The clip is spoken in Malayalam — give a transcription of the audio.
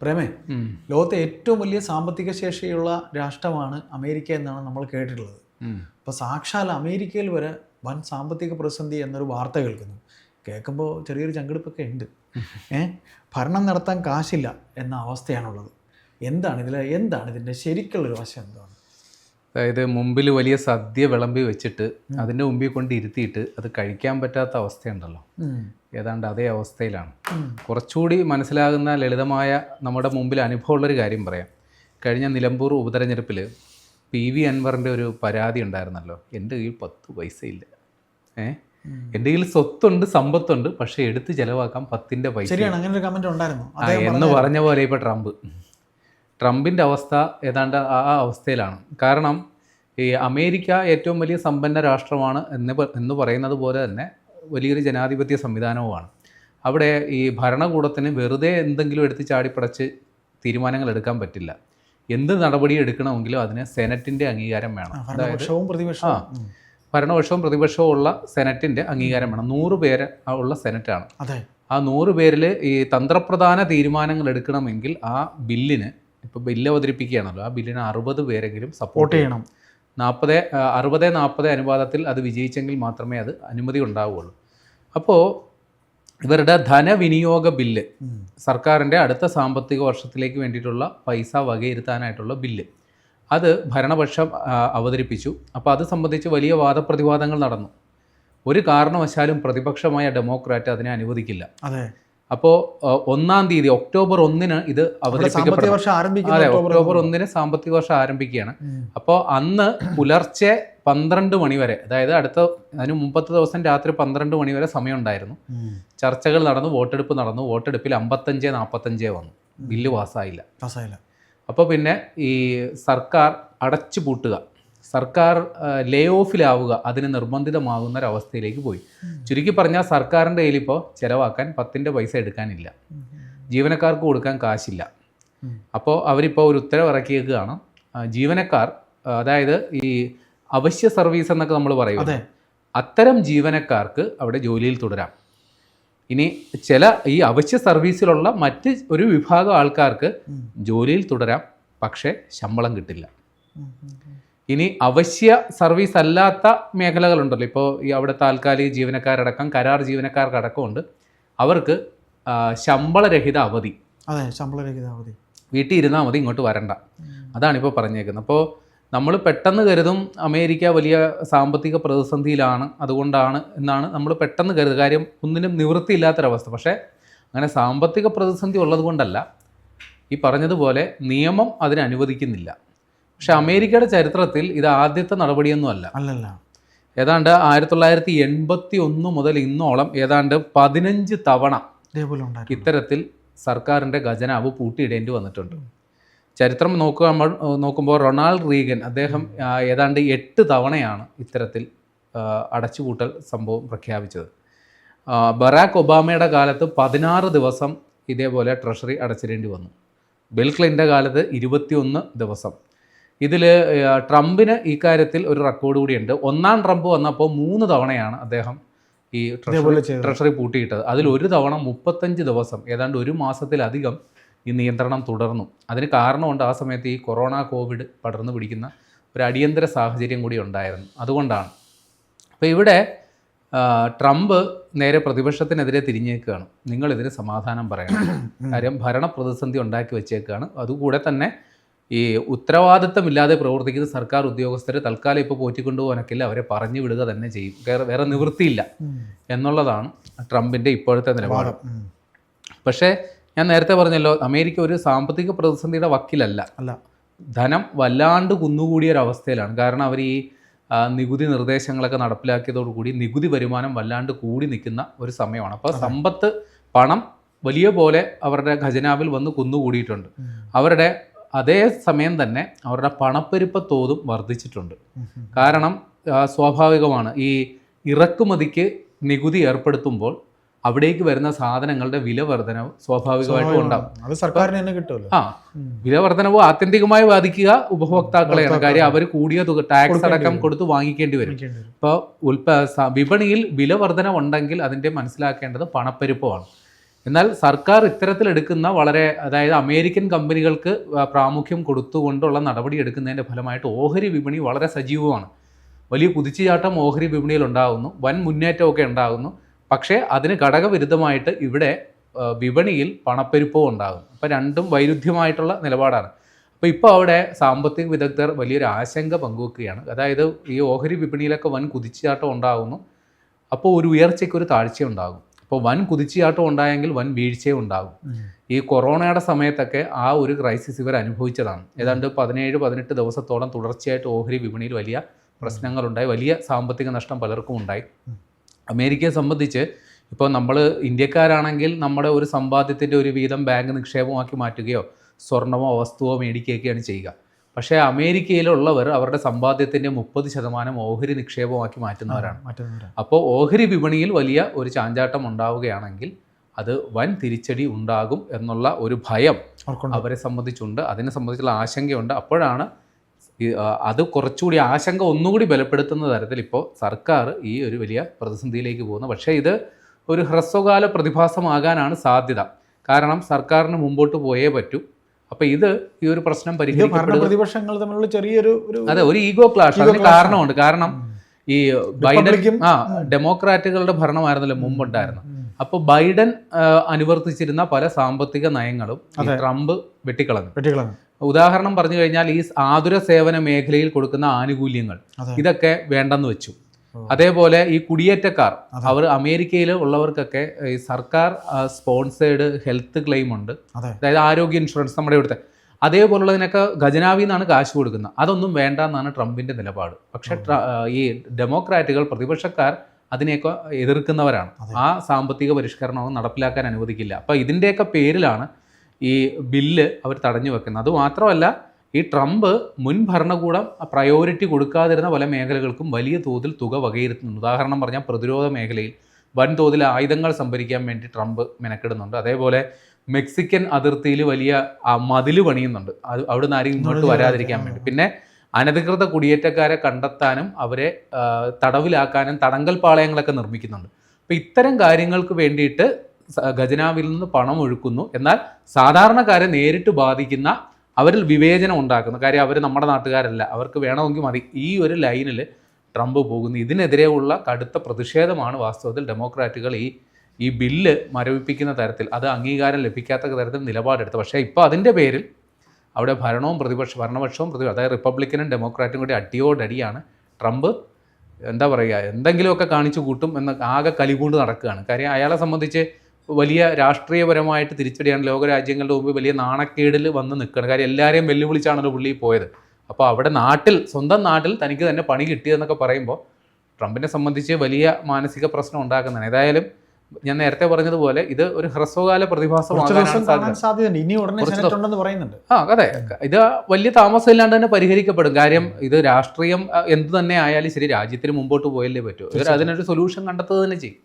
പ്രേമേ. ലോകത്തെ ഏറ്റവും വലിയ സാമ്പത്തിക ശേഷിയുള്ള രാഷ്ട്രമാണ് അമേരിക്ക എന്നാണ് നമ്മൾ കേട്ടിട്ടുള്ളത്. അപ്പോൾ സാക്ഷാൽ അമേരിക്കയിൽ വരെ വൻ സാമ്പത്തിക പ്രതിസന്ധി എന്നൊരു വാർത്ത കേൾക്കുന്നു. കേൾക്കുമ്പോൾ ചെറിയൊരു ചങ്കെടുപ്പൊക്കെ ഉണ്ട്. ഏ ഭരണം നടത്താൻ കാശില്ല എന്ന അവസ്ഥയാണുള്ളത്. എന്താണ് ഇതിൽ എന്താണ് ഇതിന്റെ ശരിക്കുള്ളൊരു വശം എന്താണ്? അതായത് മുമ്പിൽ വലിയ സദ്യ വിളമ്പി വെച്ചിട്ട് അതിന്റെ മുമ്പിൽ കൊണ്ട് ഇരുത്തിയിട്ട് അത് കഴിക്കാൻ പറ്റാത്ത അവസ്ഥയുണ്ടല്ലോ. ഏതാണ്ട് അതേ അവസ്ഥയിലാണ്. കുറച്ചുകൂടി മനസ്സിലാകുന്ന ലളിതമായ നമ്മുടെ മുമ്പിൽ അനുഭവമുള്ളൊരു കാര്യം പറയാം. കഴിഞ്ഞ നിലമ്പൂർ ഉപതെരഞ്ഞെടുപ്പിൽ പി വി അൻവറിന്റെ ഒരു പരാതി ഉണ്ടായിരുന്നല്ലോ. എന്റെ കയ്യിൽ പത്ത് പൈസ ഇല്ല ഏ എന്റെ കയ്യിൽ സ്വത്തുണ്ട് സമ്പത്തുണ്ട് പക്ഷേ എടുത്ത് ചിലവാക്കാം പത്തിന്റെ പൈസ അങ്ങനെ ഒരു ഉണ്ടായിരുന്നു. എന്ന് പറഞ്ഞ പോലെ ഇപ്പോൾ ട്രംപ്. ട്രംപിന്റെ അവസ്ഥ ഏതാണ്ട് ആ ആ അവസ്ഥയിലാണ്. കാരണം ഈ അമേരിക്ക ഏറ്റവും വലിയ സമ്പന്ന രാഷ്ട്രമാണ് എന്ന് എന്ന് പറയുന്നത് പോലെ തന്നെ വലിയൊരു ജനാധിപത്യ സംവിധാനവുമാണ്. അവിടെ ഈ ഭരണകൂടത്തിന് വെറുതെ എന്തെങ്കിലും എടുത്ത് ചാടിപ്പടച്ച് തീരുമാനങ്ങൾ എടുക്കാൻ പറ്റില്ല. എന്ത് നടപടി എടുക്കണമെങ്കിലും അതിന് സെനറ്റിന്റെ അംഗീകാരം വേണം. ഭരണപക്ഷവും പ്രതിപക്ഷവും. ഭരണപക്ഷവും പ്രതിപക്ഷവും ഉള്ള സെനറ്റിന്റെ അംഗീകാരം വേണം. നൂറ് പേര് ഉള്ള സെനറ്റാണ്. അതെ. ആ നൂറ് പേരിൽ ഈ തന്ത്രപ്രധാന തീരുമാനങ്ങൾ എടുക്കണമെങ്കിൽ ആ ബില്ലിന് ഇപ്പോൾ ബില്ല് അവതരിപ്പിക്കുകയാണല്ലോ. ആ ബില്ലിന് അറുപത് പേരെങ്കിലും സപ്പോർട്ട് ചെയ്യണം. നാൽപ്പത് അറുപത് നാൽപ്പത് അനുപാതത്തിൽ അത് വിജയിച്ചെങ്കിൽ മാത്രമേ അത് അനുമതി ഉണ്ടാവുകയുള്ളൂ. അപ്പോൾ ഇവരുടെ ധനവിനിയോഗ ബില്ല്. സർക്കാരിന്റെ അടുത്ത സാമ്പത്തിക വർഷത്തിലേക്ക് വേണ്ടിയിട്ടുള്ള പൈസ വകയിരുത്താനായിട്ടുള്ള ബില്ല്. അത് ഭരണപക്ഷം അവതരിപ്പിച്ചു. അപ്പോൾ അത് സംബന്ധിച്ച് വലിയ വാദപ്രതിവാദങ്ങൾ നടന്നു. ഒരു കാരണവശാലും പ്രതിപക്ഷമായ ഡെമോക്രാറ്റ് അതിനെ അനുവദിക്കില്ല. അതെ. അപ്പോൾ ഒന്നാം തീയതി ഒക്ടോബർ ഒന്നിന് ഇത് അവതരിപ്പിക്കപ്പെടും അതെ ഒക്ടോബർ ഒന്നിന്. സാമ്പത്തിക വർഷം ആരംഭിക്കുകയാണ്. അപ്പോൾ അന്ന് പുലർച്ചെ പന്ത്രണ്ട് മണിവരെ അതായത് അടുത്ത അതിന് മുമ്പത്തെ ദിവസം രാത്രി പന്ത്രണ്ട് മണിവരെ സമയമുണ്ടായിരുന്നു. ചർച്ചകൾ നടന്നു വോട്ടെടുപ്പ് നടന്നു. വോട്ടെടുപ്പിൽ അമ്പത്തഞ്ച് നാൽപ്പത്തഞ്ച് വന്നു. ബില്ല് പാസ്സായില്ല. പാസ്സായില്ല. അപ്പോൾ പിന്നെ ഈ സർക്കാർ അടച്ചു പൂട്ടുക സർക്കാർ ലേ ഓഫിലാവുക അതിന് നിർബന്ധിതമാകുന്ന ഒരവസ്ഥയിലേക്ക് പോയി ചുരുക്കി പറഞ്ഞാൽ സർക്കാരിന്റെ കയ്യിലിപ്പോൾ ചിലവാക്കാൻ പത്തിന്റെ പൈസ എടുക്കാനില്ല. ജീവനക്കാർക്ക് കൊടുക്കാൻ കാശില്ല. അപ്പോൾ അവരിപ്പോൾ ഒരു ഉത്തരവ് ഇറക്കിയേക്കുകയാണ് ജീവനക്കാർ അതായത് ഈ അവശ്യ സർവീസ് എന്നൊക്കെ നമ്മൾ പറയും അതെ. അത്തരം ജീവനക്കാർക്ക് അവിടെ ജോലിയിൽ തുടരാം. ഇനി ചില ഈ അവശ്യ സർവീസിലുള്ള മറ്റ് ഒരു വിഭാഗം ആൾക്കാർക്ക് ജോലിയിൽ തുടരാം പക്ഷേ ശമ്പളം കിട്ടില്ല. ഇനി അവശ്യ സർവീസ് അല്ലാത്ത മേഖലകളുണ്ടല്ലോ. ഇപ്പോൾ ഈ അവിടെ താൽക്കാലിക ജീവനക്കാരടക്കം കരാർ ജീവനക്കാർക്കടക്കമുണ്ട്. അവർക്ക് ശമ്പളരഹിത അവധി. അതെ ശമ്പളരഹിത അവധി. വീട്ടിൽ ഇരുന്നാൽ മതി ഇങ്ങോട്ട് വരണ്ട. അതാണിപ്പോൾ പറഞ്ഞേക്കുന്നത്. അപ്പോൾ നമ്മൾ പെട്ടെന്ന് കരുതും അമേരിക്ക വലിയ സാമ്പത്തിക പ്രതിസന്ധിയിലാണ് അതുകൊണ്ടാണ് എന്നാണ് നമ്മൾ പെട്ടെന്ന് കരുതുക. കാര്യം ഒന്നിനും നിവൃത്തിയില്ലാത്തൊരവസ്ഥ. പക്ഷേ അങ്ങനെ സാമ്പത്തിക പ്രതിസന്ധി ഉള്ളത് കൊണ്ടല്ല ഈ പറഞ്ഞതുപോലെ നിയമം അതിന് അനുവദിക്കുന്നില്ല പക്ഷേ അമേരിക്കയുടെ ചരിത്രത്തിൽ ഇത് ആദ്യത്തെ നടപടിയൊന്നും അല്ല അല്ലല്ല. ഏതാണ്ട് ആയിരത്തി തൊള്ളായിരത്തി എൺപത്തി ഒന്ന് മുതൽ ഇന്നോളം ഏതാണ്ട് പതിനഞ്ച് തവണ ഇതേപോലെ ഉണ്ടായിരുന്നു ഇത്തരത്തിൽ സർക്കാരിന്റെ ഖജനാവ് പൂട്ടിയിടേണ്ടി വന്നിട്ടുണ്ട്. ചരിത്രം നോക്കുക നമ്മൾ നോക്കുമ്പോൾ റൊണാൾഡ് റീഗൻ അദ്ദേഹം ആ, ഏതാണ്ട് എട്ട് തവണയാണ് ഇത്തരത്തിൽ ആ, അടച്ചുപൂട്ടൽ സംഭവം പ്രഖ്യാപിച്ചത്. ആ, ബറാക്ക് ഒബാമയുടെ കാലത്ത് പതിനാറ് ദിവസം ഇതേപോലെ ട്രഷറി അടച്ചിടേണ്ടി വന്നു. ബിൽ ക്ലിന്റെ കാലത്ത് ഇരുപത്തിയൊന്ന് ദിവസം. ഇതിൽ ട്രംപിന് ഇക്കാര്യത്തിൽ ഒരു റെക്കോർഡ് കൂടിയുണ്ട്. ഒന്നാം ട്രംപ് വന്നപ്പോൾ മൂന്ന് തവണയാണ് അദ്ദേഹം ഈ ട്രഷറി ട്രഷറി പൂട്ടിയിട്ടത്. അതിൽ ഒരു തവണ മുപ്പത്തഞ്ച് ദിവസം ഏതാണ്ട് ഒരു മാസത്തിലധികം ഈ നിയന്ത്രണം തുടർന്നു. അതിന് കാരണമുണ്ട് ആ സമയത്ത് ഈ കൊറോണ കോവിഡ് പടർന്നു പിടിക്കുന്ന ഒരു അടിയന്തര സാഹചര്യം കൂടി ഉണ്ടായിരുന്നു. അതുകൊണ്ടാണ്. അപ്പോൾ ഇവിടെ ട്രംപ് നേരെ പ്രതിപക്ഷത്തിനെതിരെ തിരിഞ്ഞേക്കുകയാണ് നിങ്ങളിതിന് സമാധാനം പറയണം. കാര്യം ഭരണ പ്രതിസന്ധി ഉണ്ടാക്കി വെച്ചേക്കുകയാണ് അതുകൂടെ തന്നെ ഈ ഉത്തരവാദിത്തമില്ലാതെ പ്രവർത്തിക്കുന്ന സർക്കാർ ഉദ്യോഗസ്ഥരെ തൽക്കാലം ഇപ്പോൾ പോറ്റിക്കൊണ്ടുപോകാനൊക്കില്ല. അവരെ പറഞ്ഞു വിടുക തന്നെ ചെയ്യും. വേറെ വേറെ നിവൃത്തിയില്ല എന്നുള്ളതാണ് ട്രംപിന്റെ ഇപ്പോഴത്തെ നിലപാട്. പക്ഷേ ഞാൻ നേരത്തെ പറഞ്ഞല്ലോ അമേരിക്ക ഒരു സാമ്പത്തിക പ്രതിസന്ധിയുടെ വക്കിലല്ല. അല്ല. ധനം വല്ലാണ്ട് കുന്നുകൂടിയ ഒരു അവസ്ഥയിലാണ് കാരണം അവർ ഈ നികുതി നിർദ്ദേശങ്ങളൊക്കെ നടപ്പിലാക്കിയതോടുകൂടി നികുതി വരുമാനം വല്ലാണ്ട് കൂടി നിൽക്കുന്ന ഒരു സമയമാണ്. അപ്പോൾ സമ്പത്ത് പണം വലിയ പോലെ അവരുടെ ഖജനാവിൽ വന്ന് കുന്നുകൂടിയിട്ടുണ്ട്. അവരുടെ അതേ സമയം തന്നെ അവരുടെ പണപ്പെരുപ്പ തോതും വർദ്ധിച്ചിട്ടുണ്ട്. കാരണം സ്വാഭാവികമാണ് ഈ ഇറക്കുമതിക്ക് നികുതി ഏർപ്പെടുത്തുമ്പോൾ അവിടേക്ക് വരുന്ന സാധനങ്ങളുടെ വില വർധനവ് സ്വാഭാവികമായിട്ടും ഉണ്ടാവും. സർക്കാരിന് തന്നെ കിട്ടുമല്ലോ. ആ വില വർധനവ് ആത്യന്തികമായി ബാധിക്കുക ഉപഭോക്താക്കളെയാണ്. കാര്യം അവർ കൂടിയ തുക ടാക്സ് അടക്കം കൊടുത്ത് വാങ്ങിക്കേണ്ടി വരും. ഇപ്പൊ ഇപ്പോൾ ഉൽപ്പ വിപണിയിൽ വില വർധനവ് ഉണ്ടെങ്കിൽ അതിന്റെ മനസ്സിലാക്കേണ്ടത് പണപ്പെരുപ്പമാണ്. എന്നാൽ സർക്കാർ ഇത്തരത്തിലെടുക്കുന്ന വളരെ അതായത് അമേരിക്കൻ കമ്പനികൾക്ക് പ്രാമുഖ്യം കൊടുത്തുകൊണ്ടുള്ള നടപടി എടുക്കുന്നതിന്റെ ഫലമായിട്ട് ഓഹരി വിപണി വളരെ സജീവമാണ്. വലിയ കുതിച്ചുചാട്ടം ഓഹരി വിപണിയിൽ ഉണ്ടാകുന്നു വൻ മുന്നേറ്റമൊക്കെ ഉണ്ടാകുന്നു. പക്ഷേ അതിന് ഘടകവിരുദ്ധമായിട്ട് ഇവിടെ വിപണിയിൽ പണപ്പെരുപ്പവും ഉണ്ടാകും അപ്പോൾ രണ്ടും വൈരുദ്ധ്യമായിട്ടുള്ള നിലപാടാണ്. അപ്പോൾ ഇപ്പോൾ അവിടെ സാമ്പത്തിക വിദഗ്ധർ വലിയൊരു ആശങ്ക പങ്കുവെക്കുകയാണ്. അതായത് ഈ ഓഹരി വിപണിയിലൊക്കെ വൻ കുതിച്ചുചാട്ടം ഉണ്ടാകുന്നു. അപ്പോൾ ഒരു ഉയർച്ചയ്ക്ക് ഒരു താഴ്ച ഉണ്ടാകും അപ്പോൾ വൻ കുതിച്ചുചാട്ടം ഉണ്ടായെങ്കിൽ വൻ വീഴ്ചയും ഉണ്ടാകും. ഈ കൊറോണയുടെ സമയത്തൊക്കെ ആ ഒരു ക്രൈസിസ് ഇവർ അനുഭവിച്ചതാണ്. ഏതാണ്ട് പതിനേഴ് പതിനെട്ട് ദിവസത്തോളം തുടർച്ചയായിട്ട് ഓഹരി വിപണിയിൽ വലിയ പ്രശ്നങ്ങളുണ്ടായി. വലിയ സാമ്പത്തിക നഷ്ടം പലർക്കും ഉണ്ടായി. അമേരിക്കയെ സംബന്ധിച്ച് ഇപ്പോൾ നമ്മൾ ഇന്ത്യക്കാരാണെങ്കിൽ നമ്മുടെ ഒരു സമ്പാദ്യത്തിന്റെ ഒരു വീതം ബാങ്ക് നിക്ഷേപമാക്കി മാറ്റുകയോ സ്വർണമോ വസ്തുവോ മേടിക്കുകയൊക്കെയാണ് ചെയ്യുക. പക്ഷേ അമേരിക്കയിലുള്ളവർ അവരുടെ സമ്പാദ്യത്തിന്റെ മുപ്പത് ശതമാനം ഓഹരി നിക്ഷേപമാക്കി മാറ്റുന്നവരാണ്. അപ്പോൾ ഓഹരി വിപണിയിൽ വലിയ ഒരു ചാഞ്ചാട്ടം ഉണ്ടാവുകയാണെങ്കിൽ അത് വൻ തിരിച്ചടി ഉണ്ടാകും എന്നുള്ള ഒരു ഭയം അവർക്കുണ്ട് അവരെ സംബന്ധിച്ചുണ്ട്. അതിനെ സംബന്ധിച്ചുള്ള ആശങ്കയുണ്ട്. അപ്പോഴാണ് അത് കുറച്ചുകൂടി ആശങ്ക ഒന്നുകൂടി ബലപ്പെടുത്തുന്ന തരത്തിൽ ഇപ്പോൾ സർക്കാർ ഈ ഒരു വലിയ പ്രതിസന്ധിയിലേക്ക് പോകുന്നു. പക്ഷേ ഇത് ഒരു ഹ്രസ്വകാല പ്രതിഭാസമാകാനാണ് സാധ്യത. കാരണം സർക്കാരിന് മുമ്പോട്ട് പോയേ പറ്റൂ. അപ്പോൾ ഇത് ഈ ഒരു പ്രശ്നം ഭരണ പ്രതിപക്ഷങ്ങൾ തമ്മിലുള്ള ചെറിയൊരു അതെ ഒരു ഈഗോ ക്ലാഷ്. അതിന് കാരണമുണ്ട്. കാരണം ഈ ബൈഡൻ ആ ഡെമോക്രാറ്റുകളുടെ ഭരണമായിരുന്നല്ലോ മുമ്പുണ്ടായിരുന്നു അപ്പൊ അപ്പോൾ ബൈഡൻ അനുവർത്തിച്ചിരുന്ന പല സാമ്പത്തിക നയങ്ങളും. ട്രംപ് വെട്ടിക്കളഞ്ഞു. വെട്ടിക്കളഞ്ഞു. ഉദാഹരണം പറഞ്ഞു കഴിഞ്ഞാൽ ഈ ആതുര സേവന മേഖലയിൽ കൊടുക്കുന്ന ആനുകൂല്യങ്ങൾ ഇതൊക്കെ വേണ്ടെന്ന് വെച്ചു. അതേപോലെ ഈ കുടിയേറ്റക്കാർ അവർ അമേരിക്കയിൽ ഉള്ളവർക്കൊക്കെ ഈ സർക്കാർ സ്പോൺസേഡ് ഹെൽത്ത് ക്ലെയിം ഉണ്ട് അതായത് ആരോഗ്യ ഇൻഷുറൻസ് നമ്മുടെ ഇവിടുത്തെ. അതേപോലുള്ളതിനൊക്കെ ഖജനാവിൽ നിന്നാണ് കാശ് കൊടുക്കുന്നത് അതൊന്നും വേണ്ട എന്നാണ് ട്രംപിന്റെ നിലപാട്. പക്ഷെ ഈ ഡെമോക്രാറ്റുകൾ പ്രതിപക്ഷക്കാർ അതിനെയൊക്കെ എതിർക്കുന്നവരാണ്. ആ സാമ്പത്തിക പരിഷ്കരണമൊന്നും നടപ്പിലാക്കാൻ അനുവദിക്കില്ല. അപ്പോൾ ഇതിന്റെയൊക്കെ പേരിലാണ് ഈ ബില്ല് അവർ തടഞ്ഞു വെക്കുന്നത്. അതുമാത്രമല്ല ഈ ട്രംപ് മുൻ ഭരണകൂടം പ്രയോറിറ്റി കൊടുക്കാതിരുന്ന പല മേഖലകൾക്കും വലിയ തോതിൽ തുക വകയിരുത്തുന്നുണ്ട്. ഉദാഹരണം പറഞ്ഞാൽ പ്രതിരോധ മേഖലയിൽ വൻതോതിൽ ആയുധങ്ങൾ സംഭരിക്കാൻ വേണ്ടി ട്രംപ് മെനക്കെടുന്നുണ്ട്. അതേപോലെ മെക്സിക്കൻ അതിർത്തിയിൽ വലിയ മതിൽ പണിയുന്നുണ്ട്. അത് അവിടെ നിന്ന് ആരെയും ഇങ്ങോട്ട് വരാതിരിക്കാൻ വേണ്ടി. പിന്നെ അനധികൃത കുടിയേറ്റക്കാരെ കണ്ടെത്താനും അവരെ തടവിലാക്കാനും തടങ്കൽ പാളയങ്ങളൊക്കെ നിർമ്മിക്കുന്നുണ്ട്. അപ്പോൾ ഇത്തരം കാര്യങ്ങൾക്ക് വേണ്ടിയിട്ട് ഖജനാവിൽ നിന്ന് പണം ഒഴുക്കുന്നു. എന്നാൽ സാധാരണക്കാരെ നേരിട്ട് ബാധിക്കുന്ന അവരിൽ വിവേചനം ഉണ്ടാക്കുന്ന. കാര്യം അവർ നമ്മുടെ നാട്ടുകാരല്ല. അവർക്ക് വേണമെങ്കിൽ മതി. ഈ ഒരു ലൈനിൽ ട്രംപ് പോകുന്നു. ഇതിനെതിരെയുള്ള കടുത്ത പ്രതിഷേധമാണ് വാസ്തവത്തിൽ ഡെമോക്രാറ്റുകൾ ഈ ഈ ബില്ല് മരവിപ്പിക്കുന്ന തരത്തിൽ അത് അംഗീകാരം ലഭിക്കാത്ത തരത്തിൽ നിലപാടെടുത്ത് പക്ഷേ ഇപ്പോൾ അതിന്റെ പേരിൽ അവിടെ ഭരണവും പ്രതിപക്ഷ ഭരണപക്ഷവും പ്രതി അതായത് റിപ്പബ്ലിക്കനും ഡെമോക്രാറ്റും കൂടി അടിയോടടിയാണ് ട്രംപ് എന്താ പറയുക എന്തെങ്കിലുമൊക്കെ കാണിച്ചു കൂട്ടും എന്ന് ആകെ കലികൂണ്ട് നടക്കുകയാണ്. കാര്യം അയാളെ സംബന്ധിച്ച് വലിയ രാഷ്ട്രീയപരമായിട്ട് തിരിച്ചടിയാണ് ലോകരാജ്യങ്ങളുടെ മുമ്പ് വലിയ നാണക്കേടിൽ വന്ന് നിൽക്കുന്നത് കാര്യം എല്ലാവരെയും വെല്ലുവിളിച്ചാണല്ലോ പുള്ളി പോയത്. അപ്പോൾ അവിടെ നാട്ടിൽ സ്വന്തം നാട്ടിൽ തനിക്ക് തന്നെ പണി കിട്ടിയതെന്നൊക്കെ പറയുമ്പോൾ ട്രംപിനെ സംബന്ധിച്ച് വലിയ മാനസിക പ്രശ്നം ഉണ്ടാക്കുന്നതാണ്. ഏതായാലും ഞാൻ നേരത്തെ പറഞ്ഞതുപോലെ ഇത് ഒരു ഹ്രസ്വകാല പ്രതിഭാസമാണ് ആ അതെ. ഇത് വലിയ താമസമില്ലാണ്ട് തന്നെ പരിഹരിക്കപ്പെടും. കാര്യം ഇത് രാഷ്ട്രീയം എന്തു തന്നെ ആയാലും ശരി രാജ്യത്തിന് മുമ്പോട്ട് പോയല്ലേ പറ്റൂ. അതിനൊരു സൊല്യൂഷൻ കണ്ടെത്തുക തന്നെ ചെയ്യും.